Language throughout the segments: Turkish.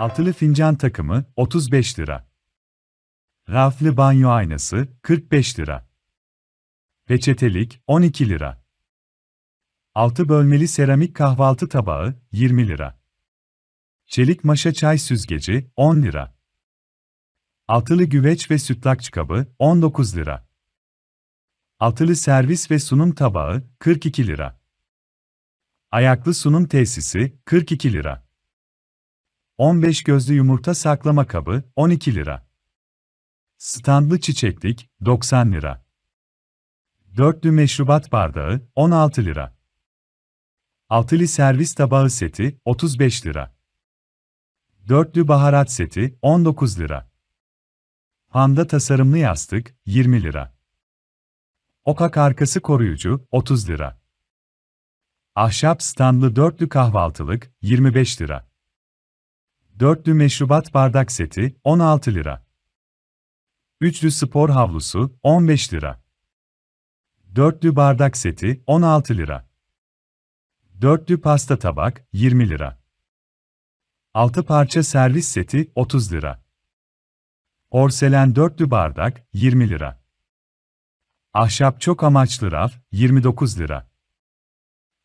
Altılı fincan takımı 35 lira. Raflı banyo aynası 45 lira. Peçetelik 12 lira. 6 bölmeli seramik kahvaltı tabağı 20 lira. Çelik maşa çay süzgeci 10 lira. Altılı güveç ve sütlaç kabı 19 lira. Altılı servis ve sunum tabağı 42 lira. Ayaklı sunum tesisi 42 lira. 15 gözlü yumurta saklama kabı 12 lira. Standlı çiçeklik 90 lira. Dörtlü meşrubat bardağı 16 lira. Altılı servis tabağı seti 35 lira. Dörtlü baharat seti 19 lira. Panda tasarımlı yastık 20 lira. Okak arkası koruyucu 30 lira. Ahşap standlı dörtlü kahvaltılık 25 lira. Dörtlü meşrubat bardak seti 16 lira. Üçlü spor havlusu 15 lira. Dörtlü bardak seti 16 lira. Dörtlü pasta tabak 20 lira. Altı parça servis seti 30 lira. Porselen dörtlü bardak 20 lira. Ahşap çok amaçlı raf 29 lira.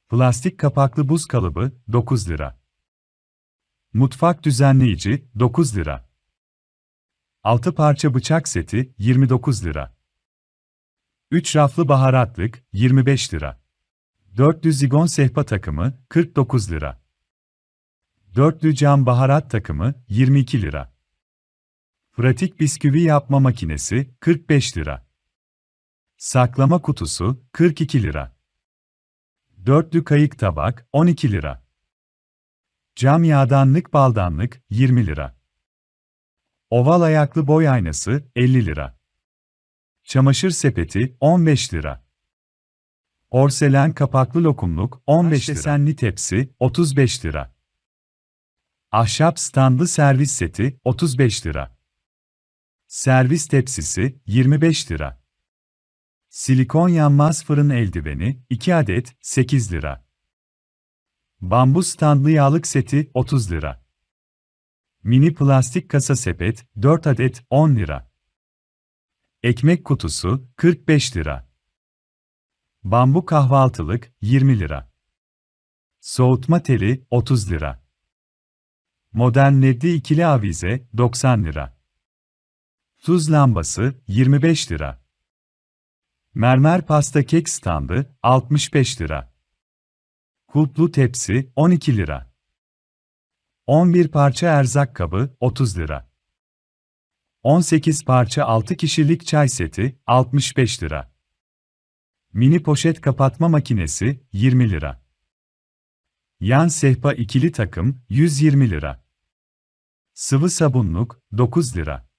Plastik kapaklı buz kalıbı 9 lira. Mutfak düzenleyici 9 lira. 6 parça bıçak seti 29 lira. 3 raflı baharatlık 25 lira. 4'lü zigon sehpa takımı 49 lira. 4'lü cam baharat takımı 22 lira. Pratik bisküvi yapma makinesi 45 lira. Saklama kutusu 42 lira. 4'lü kayık tabak 12 lira. Cam yağdanlık baldanlık 20 lira. Oval ayaklı boy aynası 50 lira. Çamaşır sepeti 15 lira. Porselen kapaklı lokumluk 15 lira. Desenli tepsi 35 lira. Ahşap standlı servis seti 35 lira. Servis tepsisi 25 lira. Silikon yanmaz fırın eldiveni 2 adet 8 lira. Bambu standlı yağlık seti 30 lira. Mini plastik kasa sepet 4 adet 10 lira. Ekmek kutusu 45 lira. Bambu kahvaltılık 20 lira. Soğutma teli 30 lira. Modern ledli ikili avize 90 lira. Tuz lambası 25 lira. Mermer pasta kek standı 65 lira. Kulplu tepsi 12 lira. 11 parça erzak kabı 30 lira. 18 parça 6 kişilik çay seti 65 lira. Mini poşet kapatma makinesi 20 lira. Yan sehpa ikili takım 120 lira. Sıvı sabunluk 9 lira.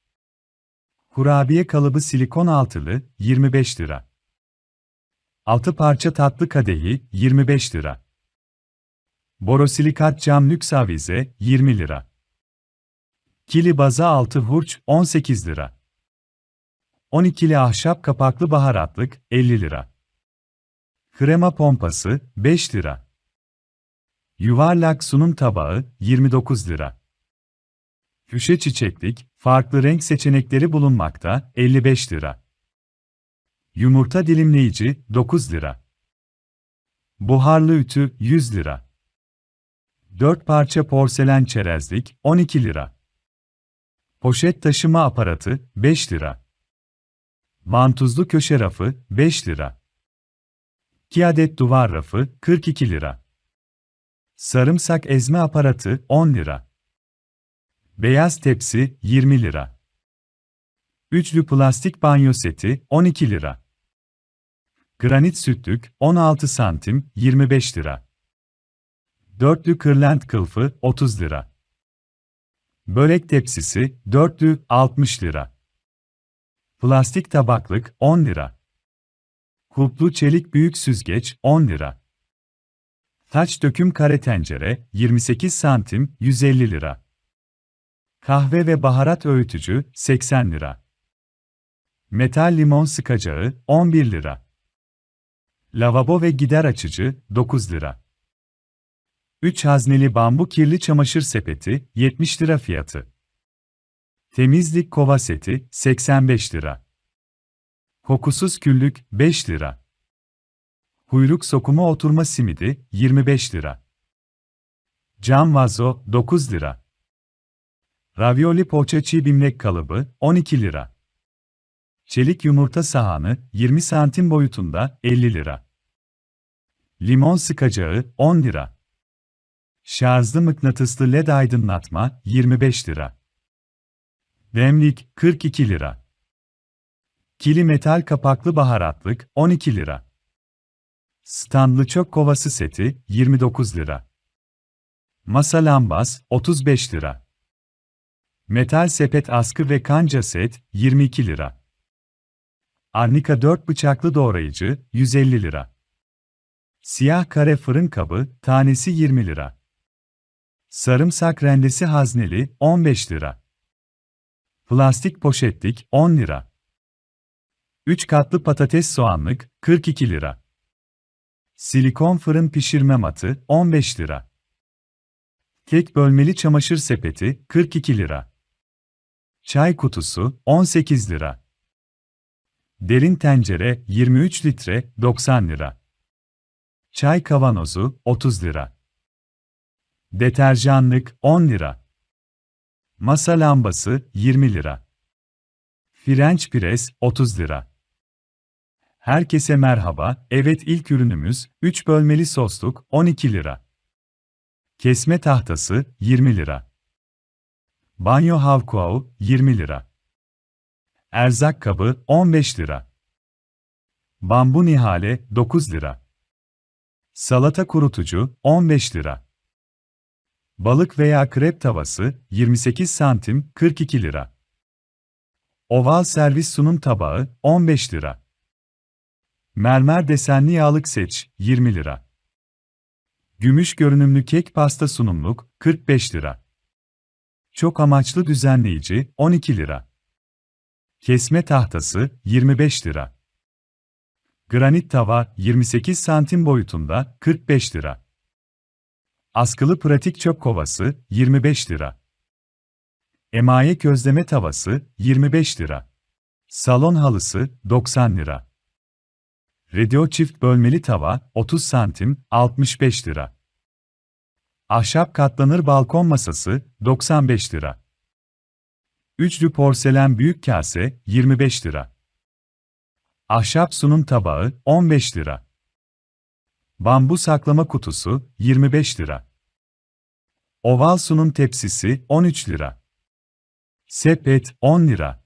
Kurabiye kalıbı silikon altılı 25 lira. 6 parça tatlı kadehi 25 lira. Borosilikat cam lüks avize 20 lira. Kili baza altı hurç 18 lira. 12'li ahşap kapaklı baharatlık 50 lira. Krema pompası 5 lira. Yuvarlak sunum tabağı 29 lira. Köşe çiçeklik, farklı renk seçenekleri bulunmakta 55 lira. Yumurta dilimleyici 9 lira. Buharlı ütü 100 lira. 4 parça porselen çerezlik 12 lira. Poşet taşıma aparatı 5 lira. Mantuzlu köşe rafı 5 lira. 2 adet duvar rafı 42 lira. Sarımsak ezme aparatı 10 lira. Beyaz tepsi 20 lira. Üçlü plastik banyo seti 12 lira. Granit sütlük 16 santim 25 lira. Dörtlü kırlent kılıfı 30 lira. Börek tepsisi dörtlü 60 lira. Plastik tabaklık 10 lira. Kulplu çelik büyük süzgeç 10 lira. Taç döküm kare tencere 28 santim 150 lira. Kahve ve baharat öğütücü 80 lira. Metal limon sıkacağı 11 lira. Lavabo ve gider açıcı 9 lira. 3 hazneli bambu kirli çamaşır sepeti, 70 lira fiyatı. Temizlik kova seti, 85 lira. Kokusuz küllük, 5 lira. Huyluk sokuma oturma simidi, 25 lira. Cam vazo, 9 lira. Ravioli poğaça çiğ bimlek kalıbı, 12 lira. Çelik yumurta sahanı, 20 santim boyutunda, 50 lira. Limon sıkacağı, 10 lira. Şarjlı mıknatıslı led aydınlatma, 25 lira. Demlik, 42 lira. Kili metal kapaklı baharatlık, 12 lira. Standlı çöp kovası seti, 29 lira. Masa lambas, 35 lira. Metal sepet askı ve kanca set, 22 lira. Arnika 4 bıçaklı doğrayıcı, 150 lira. Siyah kare fırın kabı, tanesi 20 lira. Sarımsak rendesi hazneli, 15 lira. Plastik poşetlik, 10 lira. 3 katlı patates soğanlık, 42 lira. Silikon fırın pişirme matı, 15 lira. Kek bölmeli çamaşır sepeti, 42 lira. Çay kutusu, 18 lira. Derin tencere, 23 litre, 90 lira. Çay kavanozu, 30 lira. Deterjanlık, 10 lira. Masa lambası, 20 lira. French press, 30 lira. Herkese merhaba, evet ilk ürünümüz, 3 bölmeli sosluk, 12 lira. Kesme tahtası, 20 lira. Banyo havkuağı, 20 lira. Erzak kabı, 15 lira. Bambu nihale, 9 lira. Salata kurutucu, 15 lira. Balık veya krep tavası, 28 santim, 42 lira. Oval servis sunum tabağı, 15 lira. Mermer desenli yağlık seç, 20 lira. Gümüş görünümlü kek pasta sunumluk, 45 lira. Çok amaçlı düzenleyici, 12 lira. Kesme tahtası, 25 lira. Granit tava, 28 santim boyutunda, 45 lira. Askılı pratik çöp kovası, 25 lira. Emaye közleme tavası, 25 lira. Salon halısı, 90 lira. Radio çift bölmeli tava, 30 santim, 65 lira. Ahşap katlanır balkon masası, 95 lira. Üçlü porselen büyük kase, 25 lira. Ahşap sunum tabağı, 15 lira. Bambu saklama kutusu, 25 lira. Oval sunum tepsisi, 13 lira. Sepet, 10 lira.